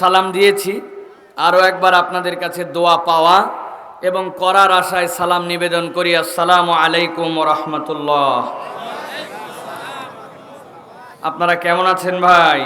সালাম দিয়েছি। আরও একবার আপনাদের কাছে দোয়া পাওয়া এবং করার আশায় সালাম নিবেদন করি। আসসালামু আলাইকুম রহমতুল্লাহ। আপনারা কেমন আছেন ভাই?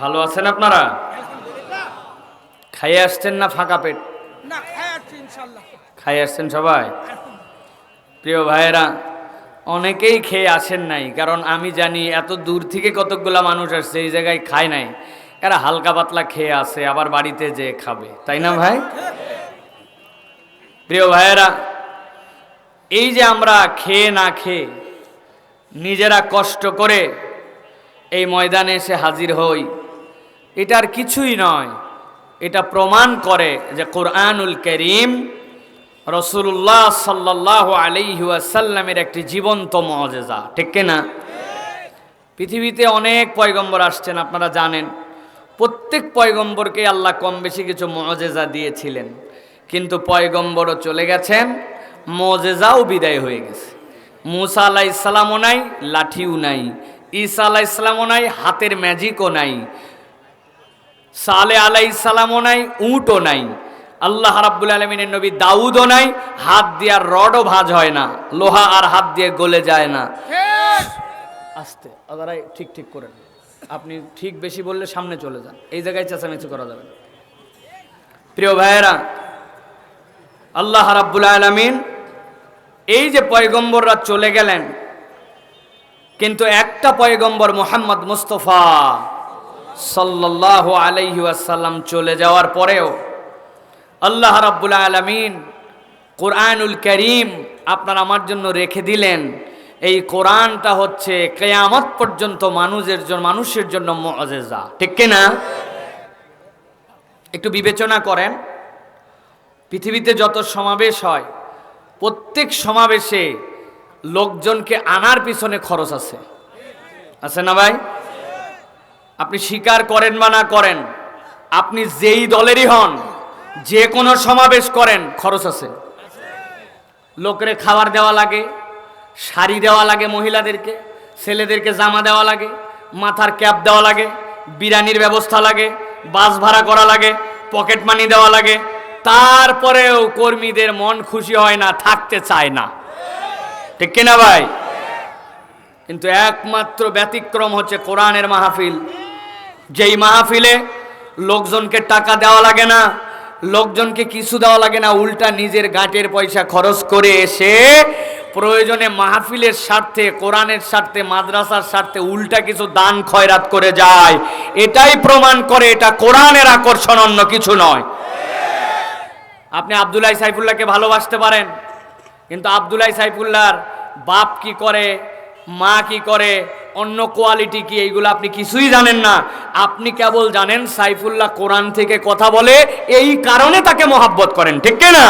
ভালো আছেন আপনারা? খাইয়ে আসছেন না ফাঁকা পেট? না খাইয়ে আসছেন সবাই? প্রিয় ভাইয়েরা অনেকেই খেয়ে আসেন নাই, কারণ আমি জানি এত দূর থেকে কতকগুলা মানুষ আসছে, এই জায়গায় খায় নাই। এরা হালকা পাতলা খেয়ে আসে, আবার বাড়িতে যে খাবে। তাই না ভাই? প্রিয় ভাইয়েরা, এই যে আমরা খেয়ে না খেয়ে নিজেরা কষ্ট করে এই ময়দানে এসে হাজির হই, এটার কিছুই নয়। এটা প্রমাণ করে যে কোরআনুল করিম রসুল্লাহ সাল্লাহ আলাইহাসাল্লামের একটি জীবন্ত মজেজা ঠিক না? পৃথিবীতে অনেক পয়গম্বর আসছেন, আপনারা জানেন। প্রত্যেক পয়গম্বরকে আল্লাহ কম বেশি কিছু মজেজা দিয়েছিলেন। কিন্তু পয়গম্বরও চলে গেছেন মজেজাও বিদায় হয়ে গেছে। মুসা আলাহ ইসলামও নাই, লাঠিও নাই। ঈসা আলাহ ইসলামও নাই, হাতের ম্যাজিকও নাই। সালে আলাই সালামও নাই, উঁটও নাই। আল্লাহ রাব্বুল আলমিনের নবী দাউদও নাই হাত দিয়ে আর রডও ভাজ হয় না লোহা আর হাত দিয়ে গলে যায় না। আস্তে আদারাই ঠিক ঠিক করেন। আপনি ঠিক বেশি বললে সামনে চলে যান। এই জায়গায় চেঁচামেচি করা যাবে প্রিয় ভাইয়েরা আল্লাহ রাব্বুল আলমিন এই যে পয়গম্বররা চলে গেলেন কিন্তু একটা পয়গম্বর মোহাম্মদ মুস্তফা সাল্লাহ আলাইহি আসাল্লাম চলে যাওয়ার পরেও আল্লাহ রাব্বুল আলমিন কোরআনুল করিম আপনার আমার জন্য রেখে দিলেন। এই কোরআনটা হচ্ছে কেয়ামত পর্যন্ত মানুষের জন্য মানুষের জন্য মজেজা ঠিক কিনা? একটু বিবেচনা করেন। পৃথিবীতে যত সমাবেশ হয়, প্রত্যেক সমাবেশে লোকজনকে আনার পিছনে খরচ আছে। আছে না ভাই? আপনি স্বীকার করেন বা না করেন, আপনি যেই দলেরই হন যে কোনো সমাবেশ করেন, খরচ আছে। লোকের খাবার দেওয়া লাগে, শাড়ি দেওয়া লাগে মহিলাদেরকে, ছেলেদেরকে জামা দেওয়া লাগে, মাথার ক্যাপ দেওয়া লাগে, বিরিয়ানির ব্যবস্থা লাগে, বাস ভাড়া করা লাগে, পকেট মানি দেওয়া লাগে। তারপরেও কর্মীদের মন খুশি হয় না, থাকতে চায় না। ঠিক কিনা ভাই? কিন্তু একমাত্র ব্যতিক্রম হচ্ছে কোরআনের মাহফিল। যেই মাহফিলে লোকজনকে টাকা দেওয়া লাগে না লোকজনকে কিছু দেওয়া লাগে না, উল্টা নিজের গাঁটের পয়সা খরচ করে এসে প্রয়োজনে মাহফিলের স্বার্থে, কোরআনের স্বার্থে, মাদ্রাসার স্বার্থে উল্টা কিছু দান খয়রাত করে যায়। এটাই প্রমাণ করে এটা কোরআনের আকর্ষণ, অন্য কিছু নয়। আপনি আবদুল্লাহ সাইফুল্লাহকে ভালোবাসতে পারেন, কিন্তু আবদুল্লাহ সাইফুল্লাহর বাপ কি করে মা কি করে? অন্য কোয়ালিটি কি? এইগুলো আপনি কিছুই জানেন না। আপনি কেবল জানেন সাইফুল্লাহ কোরআন থেকে কথা বলে এই কারণে তাকে মহাব্বত করেন, ঠিক না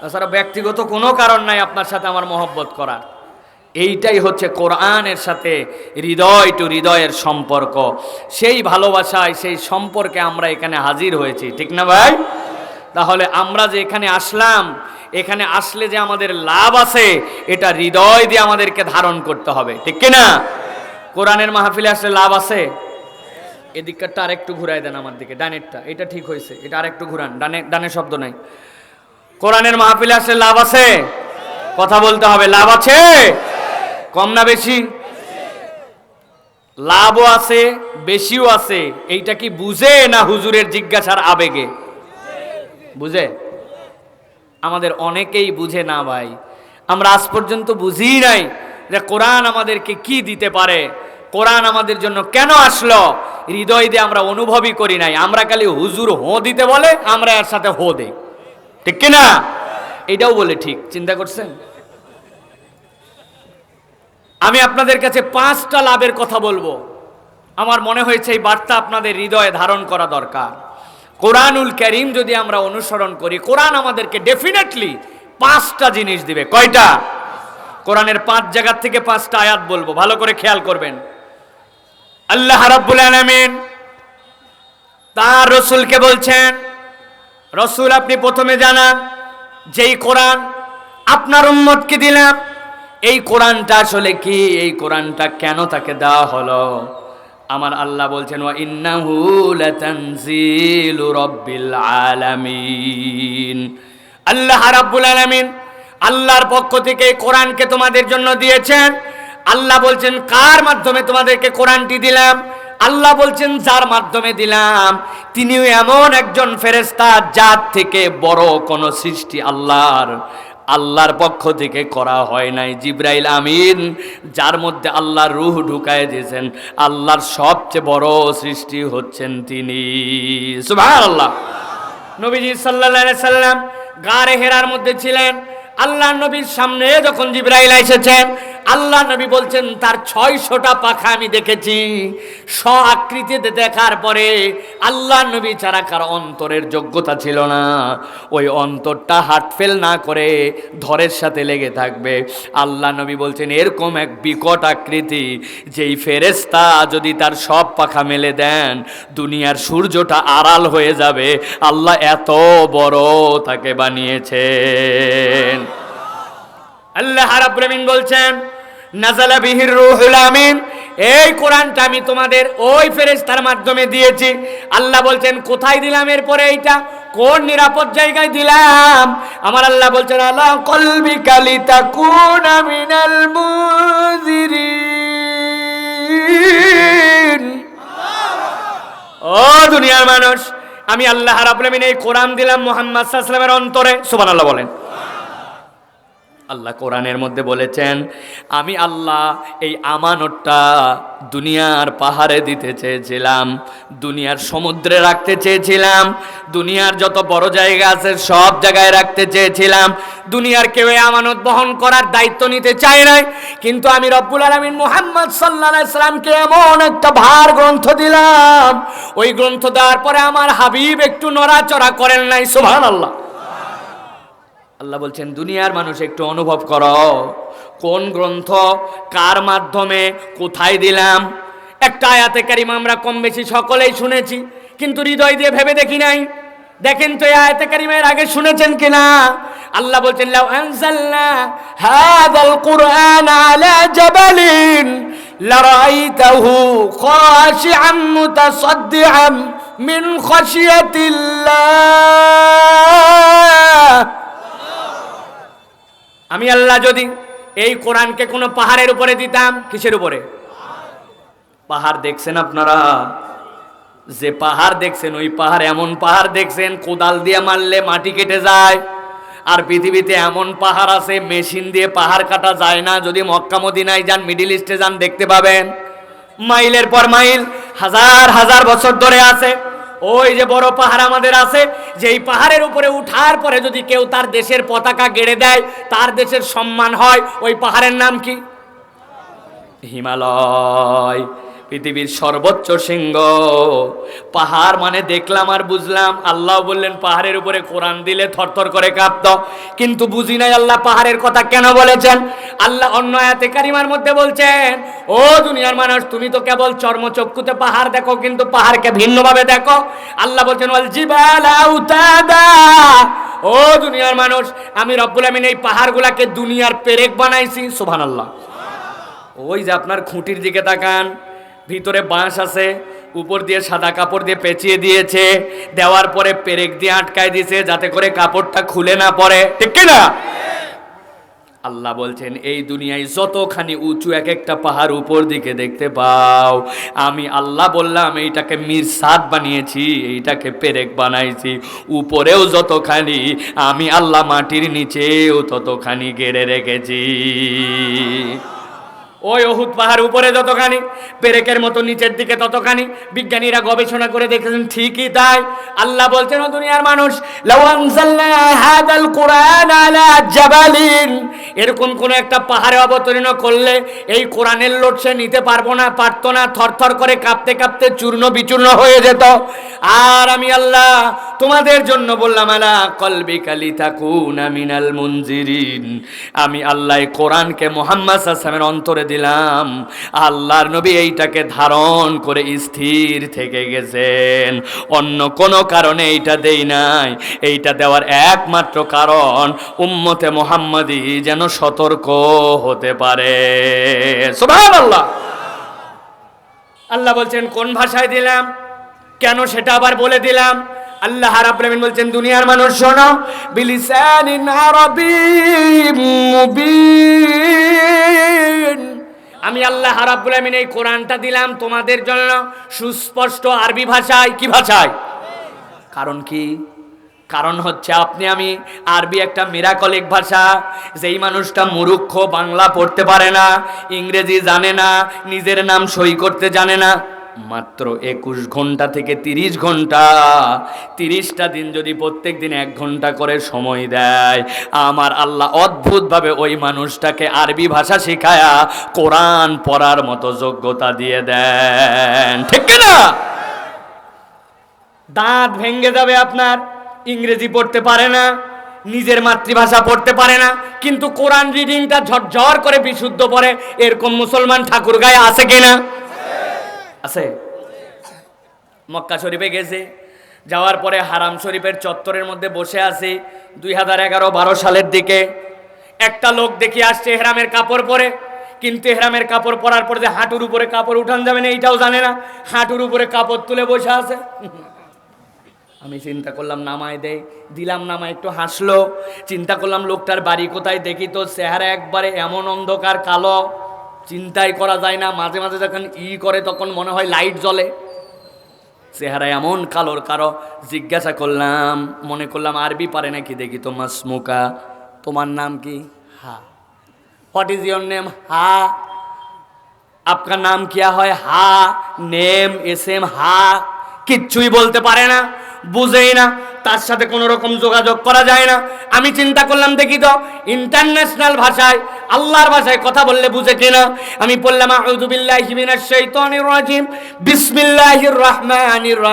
তাছাড়া ব্যক্তিগত কোনো কারণ নাই আপনার সাথে আমার মহব্বত করার। এইটাই হচ্ছে কোরআনের সাথে হৃদয় টু হৃদয়ের সম্পর্ক। সেই ভালোবাসায়, সেই সম্পর্কে আমরা এখানে হাজির হয়েছি, ঠিক না ভাই? তাহলে আমরা যে এখানে আসলাম এখানে আসলে যে আমাদের লাভ আছে, এটা হৃদয় দিয়ে আমাদেরকে ধারণ করতে হবে। ঠিক কিনা? কোরআনের মাহফিলে আসলে লাভ আছে? এদিকটা আরেকটু ঘুরাই দেন আমার দিকে, ডানেরটা। এটা ঠিক হয়েছে, এটা আরেকটু ঘুরান। ডানে ডানের শব্দ নাই। কোরআনের মাহফিলে আসলে লাভ আছে? কথা বলতে হবে, লাভ আছে? কম না বেশি? লাভও আছে, বেশিও আছে। এইটা কি বুঝে না হুজুরের জিজ্ঞাসার আবেগে? বুঝে? আমাদের অনেকেই বুঝে না ভাই। আমরা আজ পর্যন্ত বুঝি নাই যে কোরআন আমাদেরকে কি দিতে পারে। কোরআন আমাদের জন্য কেন আসলো? হৃদয় দিয়ে আমরা অনুভবই করি নাই। আমরা খালি হুজুর হো দিতে বলে, আমরা এর সাথে হো দেই। ঠিক কিনা? এটাও বলে ঠিক। চিন্তা করছেন? আমি আপনাদের কাছে পাঁচটা লাভের কথা বলব। আমার মনে হয়েছে এই বার্তা আপনাদের হৃদয়ে ধারণ করা দরকার। কোরআনুল করিম যদি আমরা অনুসরণ করি, কোরআন আমাদেরকে ডেফিনেটলি পাঁচটা জিনিস দিবে। কয়টা? কোরআনের পাঁচ জায়গার থেকে পাঁচটা আয়াত বলব, ভালো করে খেয়াল করবেন। আল্লাহ রাব্বুল আলামিন তার রসুলকে বলছেন, রসুল আপনি প্রথমে জানান, যেই কোরআন আপনার উম্মতকে দিলাম, এই কোরআনটা আসলে কি? এই কোরআনটা কেন তাকে দেওয়া হলো? আমার আল্লাহ বলছেন, ওয়া ইন্নাহু লাতানজিলু রাব্বিল আলামিন। আল্লাহ রাব্বুল আলামিন আল্লাহর পক্ষ থেকে কোরআনকে তোমাদের জন্য দিয়েছেন। আল্লাহ বলছেন, কার মাধ্যমে তোমাদেরকে কোরআনটি দিলাম? আল্লাহ বলছেন, যার মাধ্যমে দিলাম। তিনিও এমন একজন ফেরেস্তা যার থেকে বড় কোনো সৃষ্টি আল্লাহর আল্লাহর পক্ষ থেকে করা হয় নাই। জিব্রাইল আমিন, যার মধ্যে আল্লাহর রুহ ঢুকায় দিয়েছেন, আল্লাহর সবচেয়ে বড় সৃষ্টি হচ্ছেন তিনি। আল্লাহ নবীজি সাল্লা সাল্লাম গারে হেরার মধ্যে ছিলেন। আল্লাহ নবীর সামনে যখন জিব্রাইল এসেছেন আল্লাহ নবী বলছেন, তার ছয়শটা পাখা আমি দেখেছি। স্ব আকৃতিতে দেখার পরে আল্লাহ নবী ছাড়া কার অন্তরের যোগ্যতা ছিল না। ওই অন্তরটা হাটফেল না করে ধরের সাথে লেগে থাকবে। আল্লাহ নবী বলছেন, এরকম এক বিকট আকৃতি, যেই ফেরেস্তা যদি তার সব পাখা মেলে দেন, দুনিয়ার সূর্যটা আড়াল হয়ে যাবে। আল্লাহ এত বড় তাকে বানিয়েছেন। আল্লাহ রাব্বুল বলছেন নাজালা বিহির রুহুল আমিন। এই কোরআনটা আমি তোমাদের ওই ফেরেশতার মাধ্যমে দিয়েছি। আল্লাহ বলছেন, কোথায় দিলাম এরপরে এইটা? কোন নিরাপদ জায়গায় দিলাম? আমার আল্লাহ বলছেন আল্লাহ কলবি কালিতা কোন মিনাল মুজিরিন ও দুনিয়ার মানুষ, আমি আল্লাহ রাব্বুল আমিন এই কোরআন দিলাম মুহাম্মদ সাল্লাল্লাহু অন্তরে। সুবহানাল্লাহ বলেন। আল্লাহ কোরআনের মধ্যে বলেছেন, আমি আল্লাহ এই আমানতটা দুনিয়ার পাহাড়ে দিতে চেয়েছিলাম, দুনিয়ার সমুদ্রে রাখতে চেয়েছিলাম, দুনিয়ার যত বড় জায়গা আছে সব জায়গায় রাখতে চেয়েছিলাম, দুনিয়ার কেউ আমানত বহন করার দায়িত্ব নিতে চায় নাই, কিন্তু আমি রব্বুল আলমিন মোহাম্মদ সাল্লাহ সাল্লামকে এমন একটা ভার গ্রন্থ দিলাম, ওই গ্রন্থ দেওয়ার পরে আমার হাবিব একটু নড়াচড়া করেন নাই সুবহান আল্লাহ আল্লাহ বলছেন, দুনিয়ার মানুষ একটু অনুভব করো। কোন গ্রন্থ কার মাধ্যমে কোথায় দিলাম? একটা আয়াতে কারিম আমরা কম বেশি সকলেই শুনেছি, কিন্তু হৃদয় দিয়ে ভেবে দেখি নাই। দেখেন তো আয়াতে কারিমের আগে শুনেছেন কিনা? আল্লাহ বলছেন, লাউ আনজালনা হাদাল কুরআন আলা জাবালিন লারাইতাহু খাশিআম মুতাসাদ্দিআম মিন খাশিয়াতিল্লাহ। আমি আল্লাহ যদি এই কোরআনকে কোনো পাহাড়ের উপরে দিতাম, কিসের উপরে? পাহাড় দেখছেন আপনারা? যে পাহাড় দেখছেন, ওই পাহাড় এমন পাহাড় দেখছেন, কোদাল দিয়ে মারলে মাটি কেটে যায়। আর পৃথিবীতে এমন পাহাড় আছে, মেশিন দিয়ে পাহাড় কাটা যায় না। যদি মক্কা মদিনায় যান, মিডিল ইস্টে যান, দেখতে পাবেন। মাইলের পর মাইল, হাজার হাজার বছর ধরে আছে। ওই যে বড় পাহাড় আমাদের আছে যে এই পাহাড়ের উপরে উঠার পরে যদি কেউ তার দেশের পতাকা গেড়ে দেয়, তার দেশের সম্মান হয়, ওই পাহাড়ের নাম কি? হিমালয়। পৃথিবীর সর্বোচ্চ শৃঙ্গ। পাহাড় মানে দেখলাম আর বুঝলাম। আল্লাহ বললেন, পাহাড়ের উপরে কোরআন দিলে থরথর করে কাঁপত। কিন্তু বুঝি নাই আল্লাহ পাহাড়ের কথা কেন বলেছেন? আল্লাহ অন্য আয়াতে কারিমার মধ্যে বলছেন, ও দুনিয়ার মানুষ, তুমি তো কেবল চর্মচক্ষুতে পাহাড় দেখো, কিন্তু পাহাড়কে ভিন্নভাবে দেখো। আল্লাহ বলছেন, ওয়াল জিবালা উতাদা। ও দুনিয়ার মানুষ, আমি রব্বুল আমিন এই পাহাড়গুলাকে দুনিয়ার পেরেক বানাইছি, সুবহানাল্লাহ। ওই যে আপনার খুঁটির দিকে তাকান ভিতরে বাঁশ আছে, উপর দিয়ে সাদা কাপড় দিয়ে পেঁচিয়ে দিয়েছে, দেওয়ার পরে পেরেক দিয়ে আটকায় দিয়েছে যাতে করে কাপড়টা খুলে না পড়ে। ঠিক কি না? আল্লাহ বলছেন, এই দুনিয়ায় যতখানি উঁচু এক একটা পাহাড় উপর দিকে দেখতে পাও, আমি আল্লাহ বললাম, এইটাকে মিরসাদ বানিয়েছি, এইটাকে পেরেক বানাইছি। উপরেও যতখানি, আমি আল্লাহ মাটির নিচেও ততখানি গেড়ে রেখেছি। ওই অহুত পাহাড় উপরে যতখানি, পেরেকের মতো নিচের দিকে ততখানি, বিজ্ঞানীরা গবেষণা করে দেখেছেন ঠিকই তাই। আল্লাহ বলছেন, ও দুনিয়ার মানুষ এরকম কোন একটা পাহাড়ে অবতীর্ণ করলে এই কোরআনের লোড সে নিতে পারব না, পারতো না, থরথর করে কাঁপতে কাঁপতে চূর্ণ বিচূর্ণ হয়ে যেত। আর আমি আল্লাহ তোমাদের জন্য বললাম, আলা কলবি কালি থাকুন মিনাল মুনজিরিন। আমি আল্লাহ কোরআনকে মোহাম্মদ সাল্লামের অন্তরে দিলাম। আল্লাহর নবী এইটাকে ধারণ করে স্থির থেকে গেছেন। অন্য কোনো কারণে এইটা দেই নাই। এইটা দেওয়ার একমাত্র কারণ, উম্মতে মোহাম্মদী যেন সতর্ক হতে পারে। সুবহানাল্লাহ। আল্লাহ বলছেন, কোন ভাষায় দিলাম? কেন সেটা আবার বলে দিলাম? আল্লাহ রাব্বুল বলছেন, দুনিয়ার মানুষ শোনো, বিলিসানিন আরাবিয়্যিম মুবিন। আমি আল্লাহ রাব্বুল আমিন এই কোরআনটা দিলাম তোমাদের জন্য সুস্পষ্ট আরবি ভাষায়। কি ভাষায়? কারণ কি? কারণ হচ্ছে আপনি আমি আরবি একটা মিরাকলিক ভাষা, যেই মানুষটা মুরুক্ষ বাংলা পড়তে পারে না, ইংরেজি জানে না, নিজের নাম সই করতে জানে না। মাত্র একুশ ঘণ্টা থেকে তিরিশ ঘণ্টা। তিরিশটা দিন যদি প্রত্যেক দিন এক ঘণ্টা করে সময় দেয়, আমার আল্লাহ অদ্ভুতভাবে ওই মানুষটাকে আরবি ভাষা শেখায়া কোরআন পড়ার মতো যোগ্যতা দিয়ে দেন। ঠিক না? দাঁত ভেঙে যাবে আপনার, ইংরেজি পড়তে পারে না, নিজের মাতৃভাষা পড়তে পারে না, কিন্তু কোরআন রিডিংটা ঝরঝর করে বিশুদ্ধ পড়ে, এরকম মুসলমান ঠাকুর গায়ে আছে কিনা? আছে? মক্কা শরীফে গেছে, যাওয়ার পরে হারাম শরীফের চত্বরের মধ্যে বসে আছে, দুই হাজার এগারো বারো সালের দিকে। একটা লোক দেখি আসছে হেরামের কাপড় পরে, কিন্তু হেরামের কাপড় পরার পরে যে হাঁটুর উপরে কাপড় উঠান যাবে না, এইটাও জানে না। হাঁটুর উপরে কাপড় তুলে বসে আছে। আমি চিন্তা করলাম, নামায় দেয় দিলাম, নামায় একটু হাসলো। চিন্তা করলাম, লোকটার বাড়ি কোথায়? দেখি তো চেহারা একবারে এমন অন্ধকার, কালো। চিন্তাই করা যায় না। মাঝে মাঝে যখন ই করে, তখন মনে হয় লাইট জ্বলে। চেহারা এমন কালোর কারও জিজ্ঞাসা করলাম, মনে করলাম, আরবি পারে নাকি? দেখি তোমার স্মোকা তোমার নাম কি? হা। হোয়াট ইজ ইয়োর নেম হা। আপনার নাম কিয়া হয়? হা। নেম এস এম হা। কিচ্ছুই বলতে পারে না। বুঝেই না। তার সাথে কোনো রকম যোগাযোগ করা যায় না। আমি চিন্তা করলাম, দেখি তো ইন্টারন্যাশনাল ভাষায়, আল্লাহর ভাষায় কথা বললে বুঝে কিনা? আমি বললাম আউযু বিল্লাহি মিনাশ শাইতানির রাজিম। বিসমিল্লাহির রহমানির রহিম।